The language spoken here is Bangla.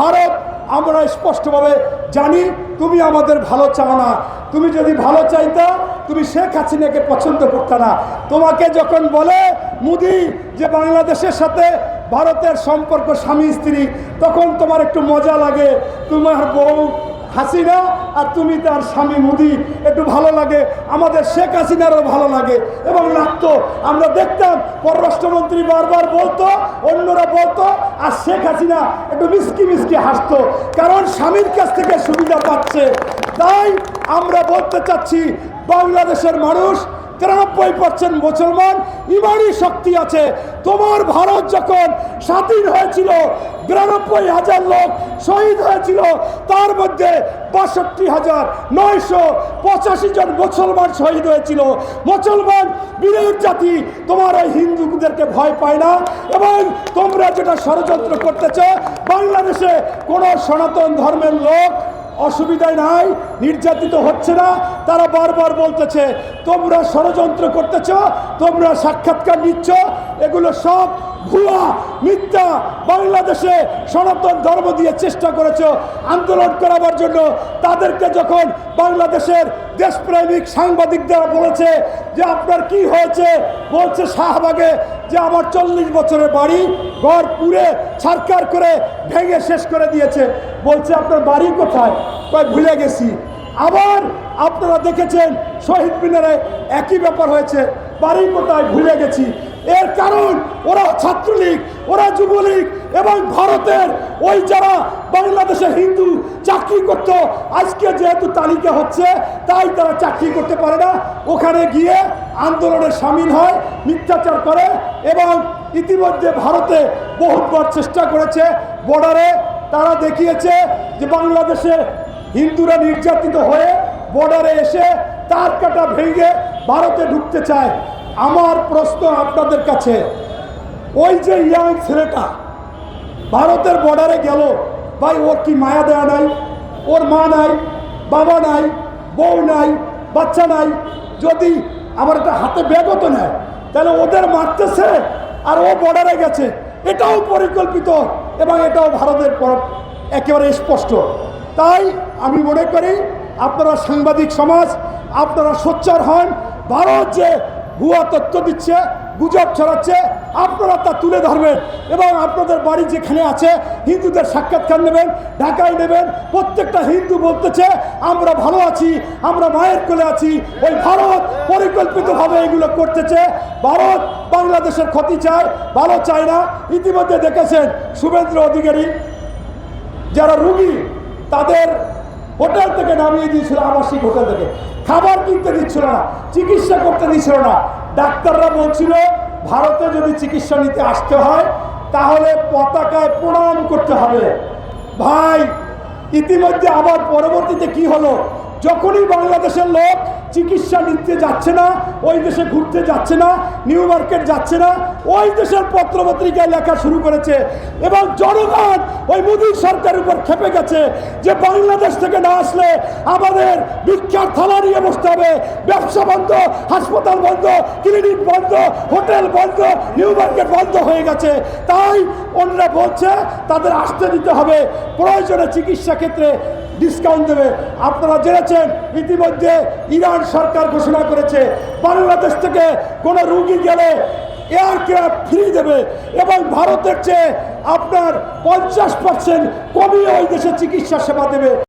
ভারত, আমরা স্পষ্টভাবে জানি তুমি আমাদের ভালো চাও না। তুমি যদি ভালো চাইতা, তুমি শেখ হাসিনাকে পছন্দ করতে না। তোমাকে যখন বলে মুদি যে বাংলাদেশের সাথে ভারতের সম্পর্ক স্বামী স্ত্রী তখন তোমার একটু মজা লাগে। তোমার বউ হাসিনা আর তুমি তার স্বামী মোদি, একটু ভালো লাগে। আমাদের শেখ হাসিনারও ভালো লাগে। এবং লাগতো আমরা দেখতাম পররাষ্ট্রমন্ত্রী বারবার বলতো, অন্যরা বলতো, আর শেখ হাসিনা একটু মিসকি মিসকি হাসতো। কারণ স্বামীর কাছ থেকে সুবিধা পাচ্ছে। তাই আমরা বলতে চাচ্ছি, বাংলাদেশের মানুষ তিরানব্বই পার্সেন্ট মুসলমান ইমানি শক্তি আছে। তোমার ভারত যখন স্বাধীন হয়েছিল, বিরানব্বই হাজার লোক শহীদ হয়েছিল, তার মধ্যে বাষট্টি হাজার নয়শো পঁচাশি জন মুসলমান শহীদ হয়েছিল। মুসলমান বীরের জাতি, তোমার ওই হিন্দুদেরকে ভয় পায় না। এবং তোমরা যেটা ষড়যন্ত্র করতেছ, বাংলাদেশে কোনো সনাতন ধর্মের লোক অসুবিধায় নাই, নির্যাতিত হচ্ছে না। তারা বারবার বলতেছে, তোমরা ষড়যন্ত্র করতেছ, তোমরা সাক্ষাৎকার নিচ্ছ, এগুলো সব ভুয়া, মিথ্যা। বাংলাদেশে সনাতন ধর্ম দিয়ে চেষ্টা করেছ আন্দোলন করাবার জন্য। তাদেরকে যখন বাংলাদেশের দেশপ্রেমিক সাংবাদিকরা বলেছে যে, আপনার কি হয়েছে? বলছে শাহবাগে যে, আমার চল্লিশ বছরের বাড়ি, ঘর পুড়ে ছারকার করে ভেঙে শেষ করে দিয়েছে। বলছে, আপনার বাড়ি কোথায়? ভুলে গেছি। আবার আপনারা দেখেছেন, শহীদ মিনারে একই ব্যাপার হয়েছে, বাড়ি কোথায়? ভুলে গেছি। এর কারণ, ওরা ছাত্রলীগ, ওরা যুবলীগ এবং ভারতের ওই যারা বাংলাদেশে হিন্দু চাকরি করতো, আজকে যেহেতু তালিকা হচ্ছে, তাই তারা চাকরি করতে পারে না। ওখানে গিয়ে আন্দোলনে সামিল হয়, মিথ্যাচার করে এবং ইতিমধ্যে ভারতে বহুতবার চেষ্টা করেছে, বর্ডারে তারা দেখিয়েছে যে বাংলাদেশে হিন্দুরা নির্যাতিত হয়ে বর্ডারে এসে তার কাটা ভেঙে ভারতে ঢুকতে চায়। আমার প্রশ্ন আপনাদের কাছে, ওই যে ইয়াং ছেলেটা ভারতের বর্ডারে গেল, ভাই, ওর কি মায়া দেয়া নাই? ওর মা নাই? বাবা নাই? বউ নাই? বাচ্চা নাই? যদি আমার একটা হাতে ব্যাগও তো নেয়, তাহলে ওদের মারতেছে আর ও বর্ডারে গেছে। এটাও পরিকল্পিত। এবং এটাও ভারতের পর- একেবারে স্পষ্ট। তাই আমি মনে করি আপনারা সাংবাদিক সমাজ, আপনারা সোচ্চার হন। ভারত যে ভুয়া তথ্য দিচ্ছে, গুজব ছড়াচ্ছে আপনারা তা তুলে ধরবেন এবং আপনাদের বাড়ি যেখানে আছে, হিন্দুদের সাক্ষাৎকার নেবেন, ঢাকায় নেবেন, প্রত্যেকটা হিন্দু বলতেছে, আমরা ভালো আছি, আমরা মায়ের কোলে আছি। ওই ভারত পরিকল্পিতভাবে এগুলো করতেছে। ভারত বাংলাদেশের ক্ষতি চায়, ভালো চায় না। ইতিমধ্যে দেখেছেন শুভেন্দ্র অধিকারী, যারা রুগী, তাদের হোটেল থেকে নামিয়ে দিয়েছিল, আবাসিক হোটেল থেকে। খাবার কিনতে দিচ্ছিল না, চিকিৎসা করতে দিচ্ছিল না। ডাক্তাররা বলছিল ভারতে যদি চিকিৎসা নিতে আসতে হয়, তাহলে পতাকায় প্রণাম করতে হবে। ভাই, ইতিমধ্যে আবার পরবর্তীতে কি হলো? যখনই বাংলাদেশের লোক চিকিৎসা নিতে যাচ্ছে না, ওই দেশে ঘুরতে যাচ্ছে না, নিউ মার্কেট যাচ্ছে না, ওই দেশের পত্রপত্রিকায় লেখা শুরু করেছে এবং জনগণ ওই মোদী সরকারের উপর খেপে গেছে যে বাংলাদেশ থেকে না আসলে আমাদের ভিক্ষার থালা নিয়ে বসতে হবে। ব্যবসা বন্ধ, হাসপাতাল বন্ধ, ক্লিনিক বন্ধ, হোটেল বন্ধ, নিউ মার্কেট বন্ধ হয়ে গেছে। তাই অন্যরা বলছে, তাদের আসতে দিতে হবে। প্রয়োজনে চিকিৎসা ক্ষেত্রে ডিসকাউন্ট দেবে। আপনারা জেনেছেন, ইতিমধ্যে ইরান সরকার ঘোষণা করেছে, বাংলাদেশ থেকে কোনো রুগী গেলে এয়ারক্রাফট ফ্রি দেবে এবং ভারতের চেয়ে আপনার পঞ্চাশ পার্সেন্ট কমিয়ে ওই দেশে চিকিৎসা সেবা দেবে।